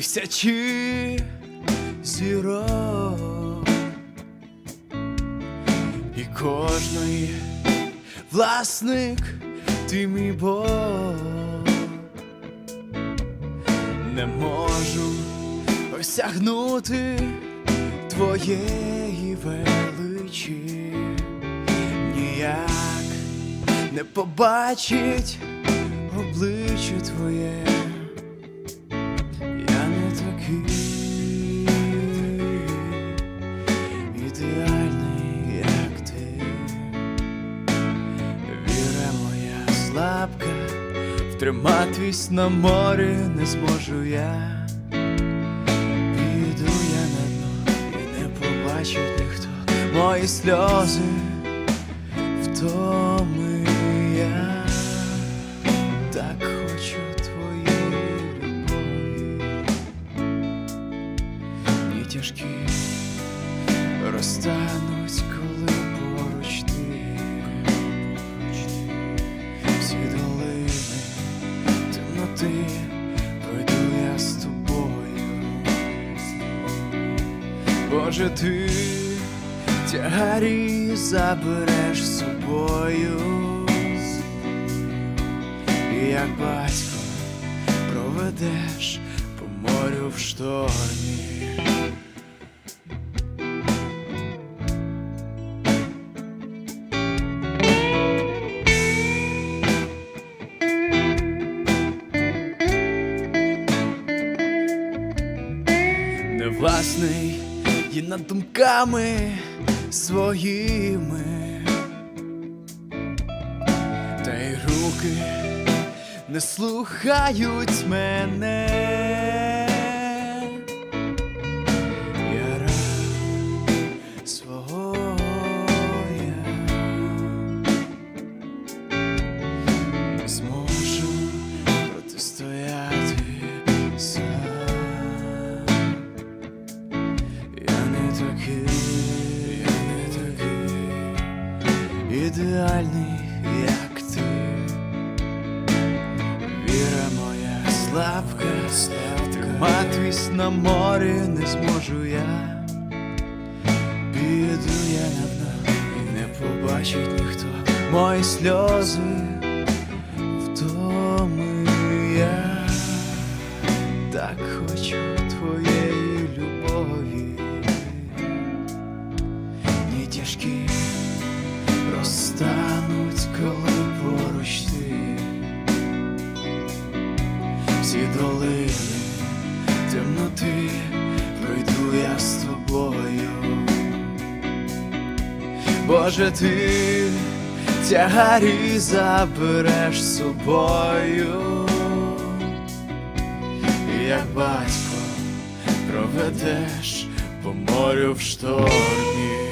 тисячі зірок, і кожної власник ти мій Бог. Не можу осягнути твоєї величі, ніяк не побачить обличчя твоє. Ідеальний, як ти. Віра моя слабка, втриматись на морі не зможу я. Піду я на дно і не побачить ніхто мої сльози втоми я так хочу твоєї любові. Ні тяжкі розтануть, коли поруч ти. Всі долини темноти пройду я з тобою. Боже, ти тягарі забереш собою, і як батько проведеш по морю в штормі. Невласний і над думками своїми, та й руки не слухають мене. Такий, я не такий ідеальний, як ти. Віра моя слабка, триматись на морі не зможу я. Піду я на дно і не побачить ніхто мої сльози розтануть, коли поруч ти. Всі долини темноти пройду я з тобою. Боже, ти тягарі забереш собою, І як батько проведеш по морю в штормі.